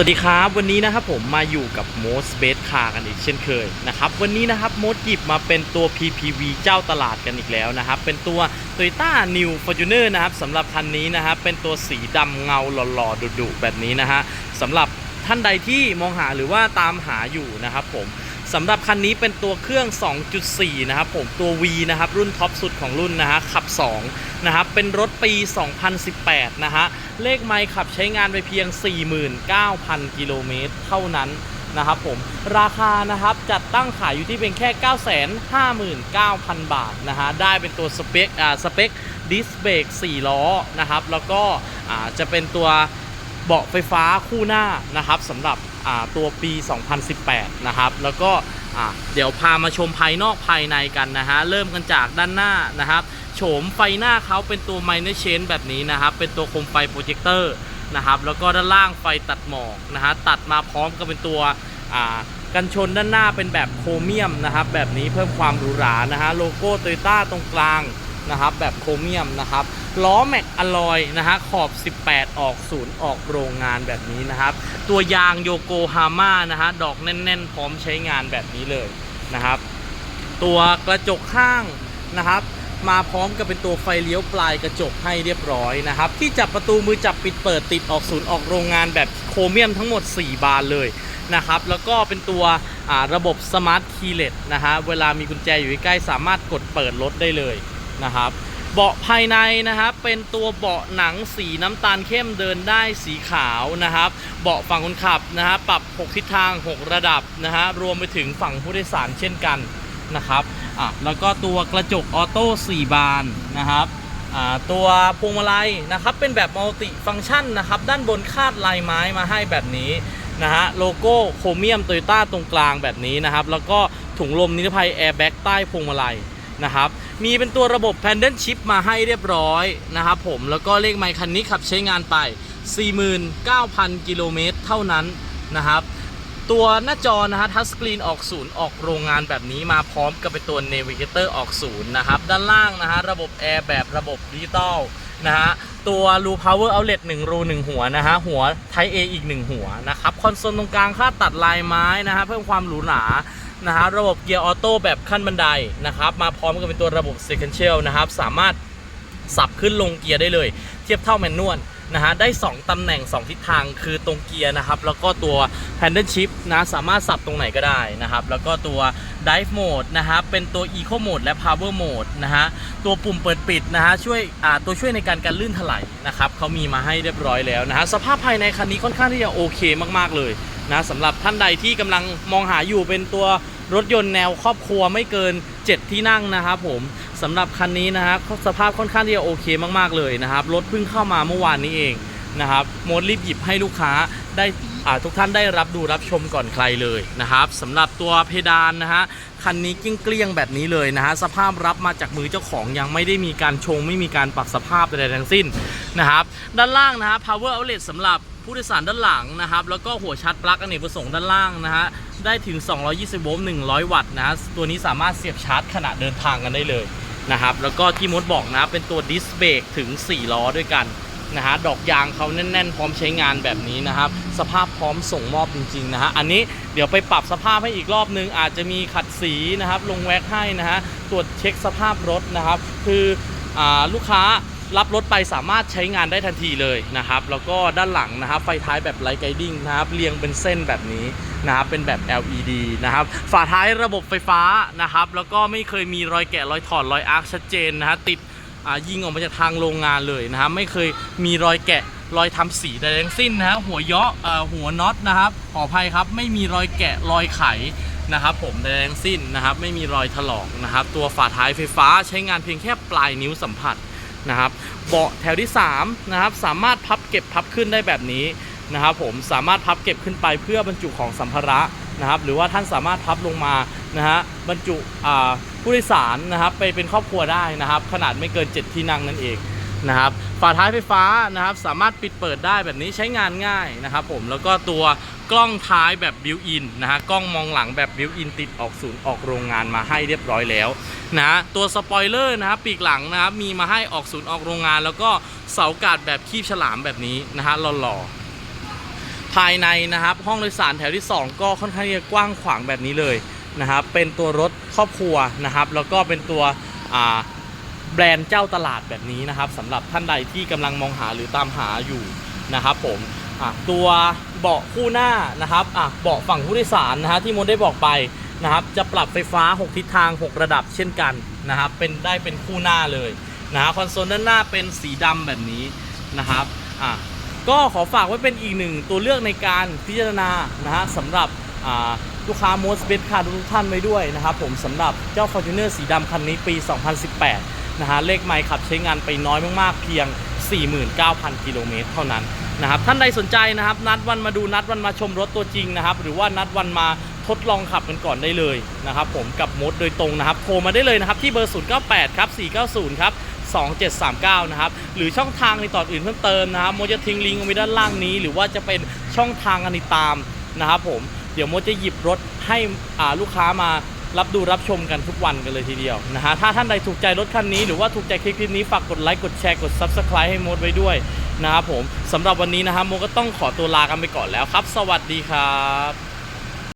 สวัสดีครับวันนี้นะครับผมมาอยู่กับ Most Best Car กันอีกเช่นเคยนะครับวันนี้นะครับโมดหยิบมาเป็นตัว PPV เจ้าตลาดกันอีกแล้วนะครับเป็นตัว Toyota New Fortuner นะครับสำหรับคันนี้นะครับเป็นตัวสีดำเงาหล่อๆดุๆแบบนี้นะฮะสำหรับท่านใดที่มองหาหรือว่าตามหาอยู่นะครับผมสำหรับคันนี้เป็นตัวเครื่อง 2.4 นะครับผมตัว V นะครับรุ่นท็อปสุดของรุ่นนะฮะขับ2นะครับเป็นรถปี 2018 นะฮะ เลขไมล์ขับใช้งานไปเพียง 49,000 กิโลเมตรเท่านั้นนะครับผมราคานะครับจัดตั้งขายอยู่ที่เพียงแค่ 959,000 บาทนะฮะได้เป็นตัวสเปคอ่าสเปคดิสเบรก4 ล้อนะครับแล้วก็อ่าจะเป็นตัวเบาะไฟฟ้าคู่หน้านะครับสำหรับอ่าตัวปี 2018 นะครับแล้วก็อ่าเดี๋ยวพามาชมภายนอกภายในกันนะฮะเริ่มกันจากด้านหน้านะครับ โฉมไฟหน้าเขาเป็นตัวไมเนอร์เชนแบบนี้นะครับ เป็นตัวโคมไฟโปรเจคเตอร์นะครับแล้วก็ด้านล่างไฟตัดหมอกนะฮะตัดมาพร้อมกับเป็นตัวกันชนด้านหน้าเป็นแบบโครเมียมนะครับ แบบนี้เพิ่มความหรูหรานะฮะโลโก้โตโยต้าตรงกลางนะครับแบบโครเมียมนะครับล้อแม็กอลอยนะฮะขอบ 18 ออกศูนย์ออกโรงงานแบบนี้นะครับ ตัวยางโยโกฮาม่านะฮะดอกแน่น ๆ พร้อมใช้งานแบบนี้เลยนะครับ ตัวกระจกข้างนะครับ มาพร้อมกับเป็นตัวไฟเลี้ยวปลายกระจกให้เรียบร้อยนะครับ ที่จับประตูมือจับปิดเปิดติดออกศูนย์ออกโรงงานแบบโครเมียมทั้งหมด 4 บานเลยนะครับ แล้วก็เป็นตัวระบบสมาร์ทคีเลสนะฮะเวลามีกุญแจอยู่ใกล้สามารถกดเปิดรถได้เลยนะครับเบาะภายในนะครับเป็นตัวเบาะหนังสีน้ำตาลเข้มเดินได้สีขาวนะครับ เบาะฝั่งคนขับนะฮะปรับ 6 ทิศทาง 6 ระดับนะฮะรวมไปถึงฝั่งผู้โดยสารเช่นกันนะครับ อะแล้วก็ตัวกระจกออโต้4บานนะครับอ่าตัวพวงมาลัยนะครับเป็นแบบมัลติฟังก์ชันนะครับด้านบนคาดลายไม้มาให้แบบนี้นะฮะโลโก้โครเมียมโตโยต้าตรงกลางแบบนี้นะครับแล้วก็ถุงลมนิรภัยแอร์แบ็กใต้พวงมาลัยนะครับมีเป็นตัวระบบ p a n d a n Chip มาให้เรียบร้อยนะครับผมแล้วก็เลขไมค์คันนี้ขับใช้งานไป 49,000 กิโลเมตรเท่านั้นนะครับ ตัวหน้าจอนะฮะทัชสกรีนออกศูนย์ออกโรงงานแบบนี้มาพร้อมกับเป็นตัว Navigator ออกศูนย์นะครับ ด้านล่างนะฮะระบบแอร์แบบระบบดิจิตอลนะฮะตัวรู power outlet 1รู1หัวนะฮะหัว Type A อีก1หัวนะครับคอนโซลตรงกลางค่าตัดลายไม้นะฮะเพิ่มความหรูหรานะฮะระบบเกียร์ออโต้แบบขั้นบันไดนะครับมาพร้อมกับเป็นตัวระบบ sequential นะครับสามารถสับขึ้นลงเกียร์ได้เลย เทียบเท่าแมนนวลนะฮะได้ 2 ตำแหน่ง 2 ทิศทางคือตรงเกียร์นะครับ แล้วก็ตัว handle shift นะสามารถสับตรงไหนก็ได้นะครับ แล้วก็ตัว dive mode นะครับเป็นตัว eco mode และ power mode นะฮะตัวปุ่มเปิดปิดนะฮะช่วยอ่าตัวช่วยในการการลื่นถลายนะครับเขามีมาให้เรียบร้อยแล้วนะฮะสภาพภายในคันนี้ค่อนข้างที่จะโอเคมากๆเลยนะสำหรับท่านใดที่กำลังมองหาอยู่เป็นตัวรถยนต์แนวครอบครัวไม่เกิน 7 ที่นั่งนะครับผมสำหรับคันนี้นะครับสภาพค่อนข้างที่จะโอเคมากๆเลยนะครับรถเพิ่งเข้ามาเมื่อวานนี้เองนะครับโมดรีบหยิบให้ลูกค้าได้ ทุกท่านได้รับดูรับชมก่อนใครเลยนะครับสำหรับตัวเพดานนะฮะคันนี้กิ้งเกลี้ยงแบบนี้เลยนะฮะสภาพรับมาจากมือเจ้าของยังไม่ได้มีการชง ไม่มีการปรับสภาพใดๆทั้งสิ้นนะครับด้านล่างนะฮะ power outlet สำหรับผู้โดยสารด้านหลังนะครับ แล้วก็หัวชาร์จปลั๊กอเนกประสงค์ด้านล่างนะฮะ ได้ถึง 220 โวลต์ 100 วัตต์นะฮะ ตัวนี้สามารถเสียบชาร์จขณะเดินทางกันได้เลยนะครับ แล้วก็ที่มดบอกนะ เป็นตัวดิสเบรกถึง 4 ล้อด้วยกัน นะฮะดอกยางเขาแน่น ๆ พร้อมใช้งานแบบนี้นะครับ สภาพพร้อมส่งมอบจริงๆนะฮะอันนี้เดี๋ยวไปปรับสภาพให้อีกรอบนึง อาจจะมีขัดสีนะครับ ลงแว็กให้นะฮะตรวจเช็คสภาพรถนะครับ คืออลูกค้ารับรถไปสามารถใช้งานได้ทันทีเลยนะครับ แล้วก็ด้านหลังนะครับ ไฟท้ายแบบไลท์ไกดิ้งนะครับเรียงเป็นเส้นแบบนี้นะครับเป็นแบบ LED นะครับฝาท้ายระบบไฟฟ้านะครับ แล้วก็ไม่เคยมีรอยแกะรอยถอดรอยอาร์คชัดเจนนะฮะติด ยิงออกมาจากทางโรงงานเลยนะครับไม่เคยมีรอยแกะรอยทำสีใดทั้งสิ้นนะฮะหัวเยาะเอ่อหัวน็อตนะครับขออภัยครับไม่มีรอยแกะรอยไขนะครับผมใดทั้งสิ้นนะครับไม่มีรอยถลอกนะครับตัวฝาท้ายไฟฟ้าใช้งานเพียงแค่ปลายนิ้วสัมผัสนะครับเบาะแถวที่3นะครับสามารถพับเก็บพับขึ้นได้แบบนี้นะครับผมสามารถพับเก็บขึ้นไปเพื่อบรรจุของสัมภาระ นะครับหรือว่าท่านสามารถพับลงมานะฮะบรรจุผู้โดยสารนะครับไปเป็นครอบครัวได้นะครับ ขนาดไม่เกิน 7 ที่นั่งนั่นเองนะครับฝาท้ายไฟฟ้านะครับสามารถปิดเปิดได้แบบนี้ใช้งานง่ายนะครับผมแล้วก็ตัวกล้องท้ายแบบบิวอินนะฮะกล้องมองหลังแบบบิวอินติดออกศูนย์ออกโรงงานมาให้เรียบร้อยแล้วนะฮะตัวสปอยเลอร์นะครับปีกหลังนะครับมีมาให้ออกศูนย์ออกโรงงาน แล้วก็เสากาดแบบคีบฉลามแบบนี้นะฮะหล่อๆ ภายในนะครับ ห้องโดยสารแถวที่ 2 ก็ค่อนข้างจะกว้างขวางแบบนี้เลยนะครับ เป็นตัวรถครอบครัวนะครับ แล้วก็เป็นตัวแบรนด์เจ้าตลาดแบบนี้นะครับสำหรับท่านใดที่กำลังมองหาหรือตามหาอยู่นะครับผมตัวเบาะคู่หน้านะครับอะเบาะฝั่งผู้โดยสารนะฮะที่มดได้บอกไปนะครับ จะปรับไฟฟ้า 6 ทิศทาง 6 ระดับเช่นกันนะครับ เป็นได้เป็นคู่หน้าเลยนะฮะคอนโซลด้านหน้าเป็นสีดำแบบนี้นะครับอะ ก็ขอฝากไว้เป็นอีกหนึ่งตัวเลือกในการพิจารณานะฮะสำหรับลูกค้า most best car ทุกท่านไว้ด้วยนะครับผมสำหรับเจ้า Fortuner สีดำคันนี้ปี 2018 นะฮะเลขไมล์ขับใช้งานไปน้อยมากๆ เพียง 49,000 กิโลเมตรเท่านั้นนะครับท่านใดสนใจนะครับ นัดวันมาดูนัดวันมาชมรถตัวจริงนะครับ หรือว่านัดวันมาทดลองขับกันก่อนได้เลยนะครับผมกับมดโดยตรงนะครับ โทรมาได้เลยนะครับ ที่เบอร์ 098 ครับ 490 ครับ 2739 นะครับ หรือช่องทางในต่ออื่นเพิ่มเติมนะครับโมจะทิ้งลิงก์ไว้ด้านล่างนี้ หรือว่าจะเป็นช่องทางอันนี้ตามนะครับผมเดี๋ยวโมจะหยิบรถให้ลูกค้ามารับดูรับชมกันทุกวันกันเลยทีเดียวนะฮะถ้าท่านใดถูกใจรถคันนี้หรือว่าถูกใจคลิปนี้ฝากกดไลค์กดแชร์กด Subscribe ให้โมดไว้ด้วยนะครับผมสำหรับวันนี้นะครับโมก็ต้องขอตัวลากันไปก่อนแล้วครับ สวัสดีครับ